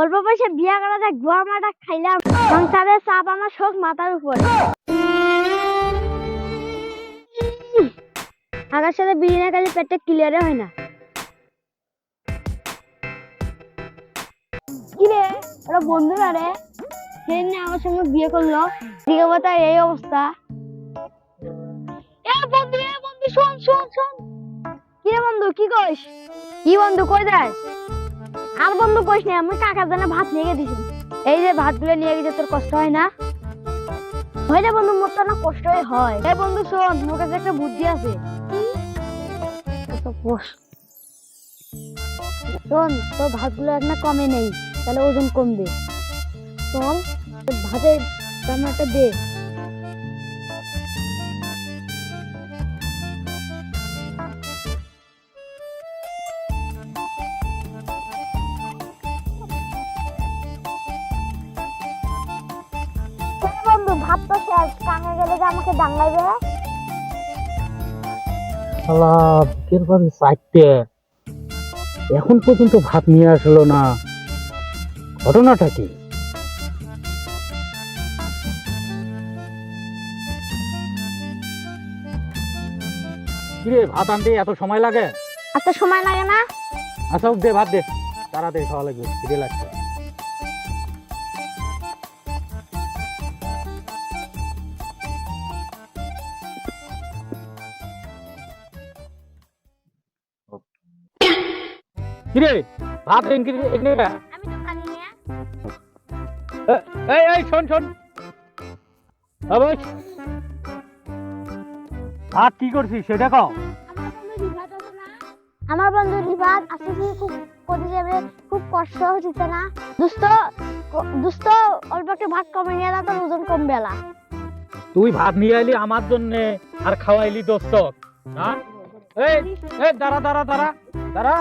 অল্প বয়সে বিয়া করা যায় গুয়া মাটা খাইলাম। সংসারের চাপ আমার শোক মাথার উপর। আগার সাথে বিয়ে না খালি পেটটা ক্লিয়ারে হয় না। কিরে ওরা বন্ধুরা রে? সেদিন আমার সঙ্গে বিয়ে করল? দিকে কথা এই অবস্থা। এ বন্ধু বন্ধু, শোন শোন শোন। কি রে বন্ধু, কি কইস কি বন্ধু, কই যাস? আর বন্ধু কইস না আমি কাকার জন্য ভাত নিয়ে গিয়ে দিছি এই যে ভাতগুলো নিয়ে গেছে, তোর কষ্ট হয় না? হয় না বন্ধু, মোর তো না কষ্টই হয়। এ বন্ধু শোন, মোর কাছে একটা বুদ্ধি আছে। শোন, তোর ভাতগুলো এক না কমে নেই, তাহলে ওজন কমবে। তোর ভাতের একটা দে। বন্ধু তো শেষ কানে গেলে যে আমাকে ডাঙ্গাইবে শালা বুকের বাড়ি চারটে। এখন পর্যন্ত ভাত নিয়ে আসলো না। ঘটনাটা কি? কিরে ভাত আনতে এত সময় লাগে? এত সময় লাগে না? আচ্ছা দে ভাত দে। তাড়াতাড়ি খাওয়া লাগবে খিদে লাগছে। কিরে? ভাত এখানে এখানে আমি তো খালি নিয়ে এই এই শোন শোন। অবশ ভাত কি করছিস সেটা কও। আমার বন্ধু আছে কি খুব যাবে খুব কষ্ট হচ্ছে না। দুস্থ দুস্থ অল্প একটু ভাত কমে নিয়ে তোর ওজন কমবে না। তুই ভাত নিয়ে আইলি আমার জন্য আর খাওয়াইলি দোস্ত। না? এই এই দাঁড়া দাঁড়া দাঁড়া দাঁড়া।